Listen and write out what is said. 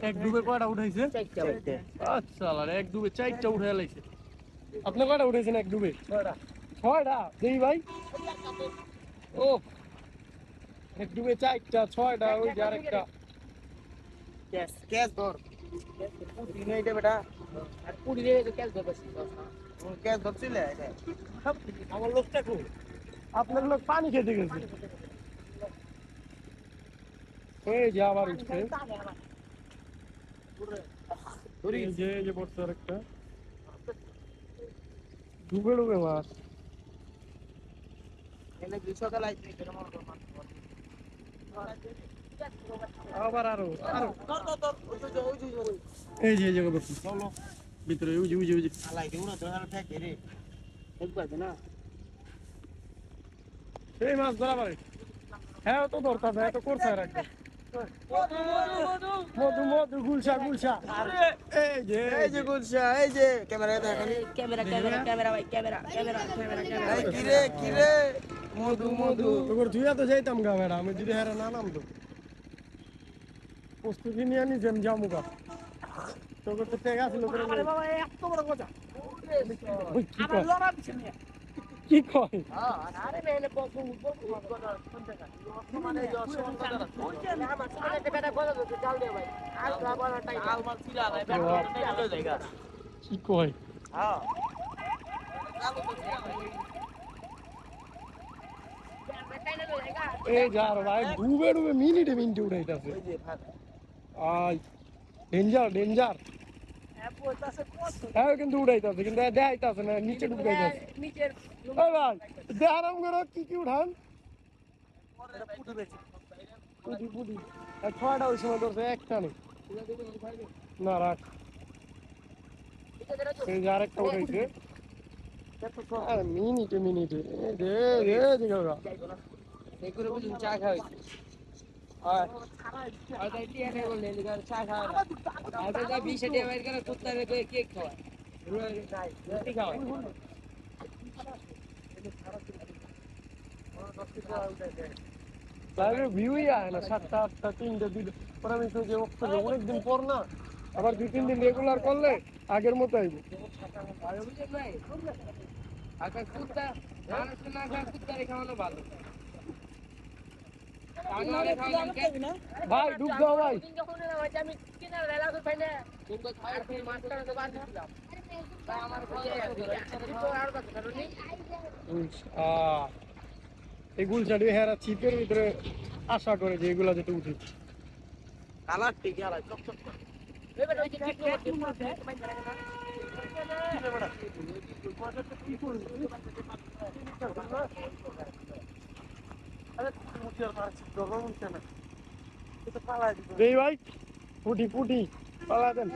এক ডুবে কয়টা উঠাইছে? আচ্ছা এক ডুবে চারটা উঠে লাইছে। আপনি কয়টা উঠেছেন এক ডুবে? ছয়টা। দেই ভাই। ও এক ডুবে চারটা ছয়টা ওই যে আরেকটা। ক্যাশ ক্যাশ ধর। পুটি নেই দে বেটা আর পুরি রে তো ক্যাশ ধর বসি ক্যাশ ধরছিলে আমার লোকটা কো আপনার লোক পানি খেতে গেছে এই যে আবার উঠছে এই যে এই যে পড়ছে আরেকটা ডুবে ডুবে মাছ এনে গ্রীষ্মকাল আইছে কেমন আবার আরও আরও। এই যে এই জায়গা বসছি চলো ভিতরে ওই যে ওই যে ওই যে। আলাই দিও না ধর ঠেকে রে একবার না এই মাছ ধরা পারে। হ্যাঁ তো ধরতে হবে এত করছে আর মধু মধু গুলশা গুলশা। এই যে এই যে। গুলশা এই যে ক্যামেরা দেখেন ক্যামেরা ক্যামেরা ক্যামেরা ভাই ক্যামেরা ক্যামেরা ক্যামেরা ক্যামেরা। এই কিরে কিরে? মধু মধু। তোর তুই তো যাইতাম গা ম্যাডাম। আমি যদি হ্যাঁ না নাম তো প্রস্তুতি নিয়ে নিছেন জামুকা তোকে তো টেকা ছিল তোর আরে বাবা এত বড় কথা। ওই কি আমার কয়? দিছে না কি কয়? মেনে মানে হ্যাঁ। এই যার ভাই ডুবে ডুবে মিনিটে মিনিটে উঠাইতাছে ওই যে ভাত আই ডেঞ্জার ডেঞ্জার। হ্যাঁ কিন্তু উঠাইতাছে কিন্তু দেখাইতাছে না নিচে ঢুকাইতাছে। ভাই করে কি কি উঠান? পুটি পুটি। পুটি ছয়টা ওই সময় ধরছে একটা নেই। না রাখ। এই যে আরেকটা উঠাইছে। মিনিটে মিনিটে। এই চা খাওয়াই ভিউই আয় না সাতটা আটটা তিনটে দুইটা পরে আমি যে অনেকদিন পর না আবার দুই তিন দিন রেগুলার করলে আগের মতো আইবে আচ্ছা কুত্তা মানুষ না খাওয়ানো ভালো ভাই ডুব দাও ভাই। আর এই গুলশাটি হেরা ছিপের ভিতরে আশা করে যে এগুলা যেটা উঠে কালার ঠিক করে এবার ভাই পুটি পুটি পালা দেন।